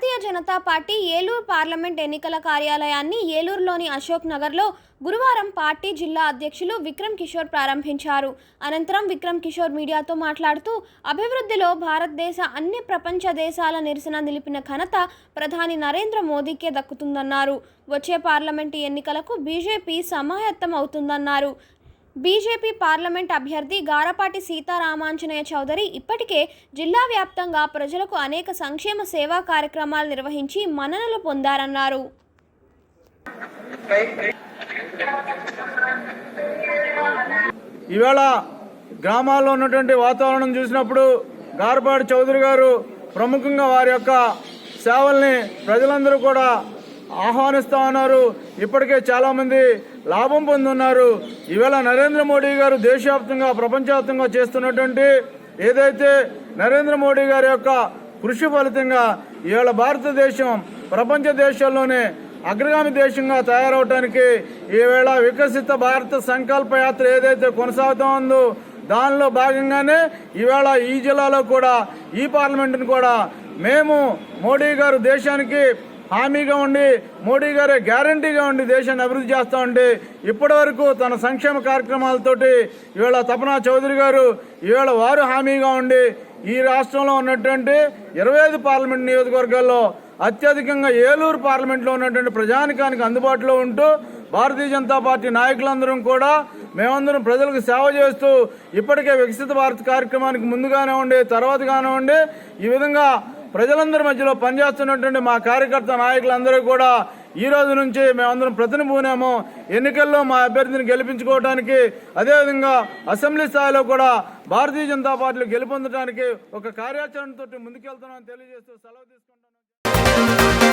భారతీయ Janata party Eluru parliament ఎన్నికల కార్యాలయాన్ని ఏలూరులోని అశోక్ నగర్లో గురువారం పార్టీ జిల్లా అధ్యక్షులు విక్రమ్ కిషోర్ ప్రారంభించారు. అనంతరం విక్రమ్ కిషోర్ మీడియాతో మాట్లాడుతూ అభివృద్ధిలో భారతదేశ అన్ని ప్రపంచ దేశాల నిరసన నిలిపిన ఘనత ప్రధాని నరేంద్ర మోదీకే దక్కుతుందన్నారు. వచ్చే పార్లమెంటు ఎన్నికలకు బీజేపీ సమాయత్తం అవుతుందన్నారు. బీజేపీ పార్లమెంట్ అభ్యర్థి గారపాటి సీతారామాంజనేయ చౌదరి ఇప్పటికే జిల్లా వ్యాప్తంగా ప్రజలకు అనేక సంక్షేమ సేవా కార్యక్రమాలు నిర్వహించి మన్ననలు పొందారన్నారు. ఈవేళ గ్రామాల్లో ఉన్నటువంటి వాతావరణం చూసినప్పుడు గారపాటి చౌదరి గారు ప్రముఖంగా వారి యొక్క సేవల్ని ప్రజలందరూ కూడా ఆహ్వానిస్తా ఉన్నారు. ఇప్పటికే చాలా మంది లాభం పొందున్నారు. ఈవేళ నరేంద్ర మోడీ గారు దేశవ్యాప్తంగా ప్రపంచవ్యాప్తంగా చేస్తున్నటువంటి ఏదైతే నరేంద్ర మోడీ గారి యొక్క కృషి ఫలితంగా ఈవేళ భారతదేశం ప్రపంచ దేశాల్లోనే అగ్రగామి దేశంగా తయారవటానికి ఈవేళ వికసిత భారత సంకల్ప యాత్ర ఏదైతే కొనసాగుతూ ఉందో దానిలో భాగంగానే ఈవేళ ఈ జిల్లాలో కూడా ఈ పార్లమెంటును కూడా మేము మోడీ గారు దేశానికి హామీగా ఉండి మోడీ గారే గ్యారంటీగా ఉండి దేశాన్ని అభివృద్ధి చేస్తూ ఉండి ఇప్పటి వరకు తన సంక్షేమ కార్యక్రమాలతోటి ఈవేళ తపనా చౌదరి గారు ఈవేళ వారు హామీగా ఉండి ఈ రాష్ట్రంలో ఉన్నటువంటి ఇరవై ఐదు పార్లమెంట్ నియోజకవర్గాల్లో అత్యధికంగా ఏలూరు పార్లమెంట్లో ఉన్నటువంటి ప్రజానికానికి అందుబాటులో ఉంటూ భారతీయ జనతా పార్టీ నాయకులందరం కూడా మేమందరం ప్రజలకు సేవ చేస్తూ ఇప్పటికే వికసిత భారత్ కార్యక్రమానికి ముందుగానే ఉండి తర్వాత కానివ్వండి ఈ విధంగా ప్రజలందరి మధ్యలో పనిచేస్తున్నటువంటి మా కార్యకర్త నాయకులందరూ కూడా ఈ రోజు నుంచి మేమందరం ప్రతినిపూనాము ఎన్నికల్లో మా అభ్యర్థిని గెలిపించుకోవడానికి అదేవిధంగా అసెంబ్లీ స్థాయిలో కూడా భారతీయ జనతా పార్టీలు గెలుపొందడానికి ఒక కార్యాచరణతో ముందుకెళ్తున్నామని తెలియజేస్తూ సెలవు తీసుకుంటున్నాను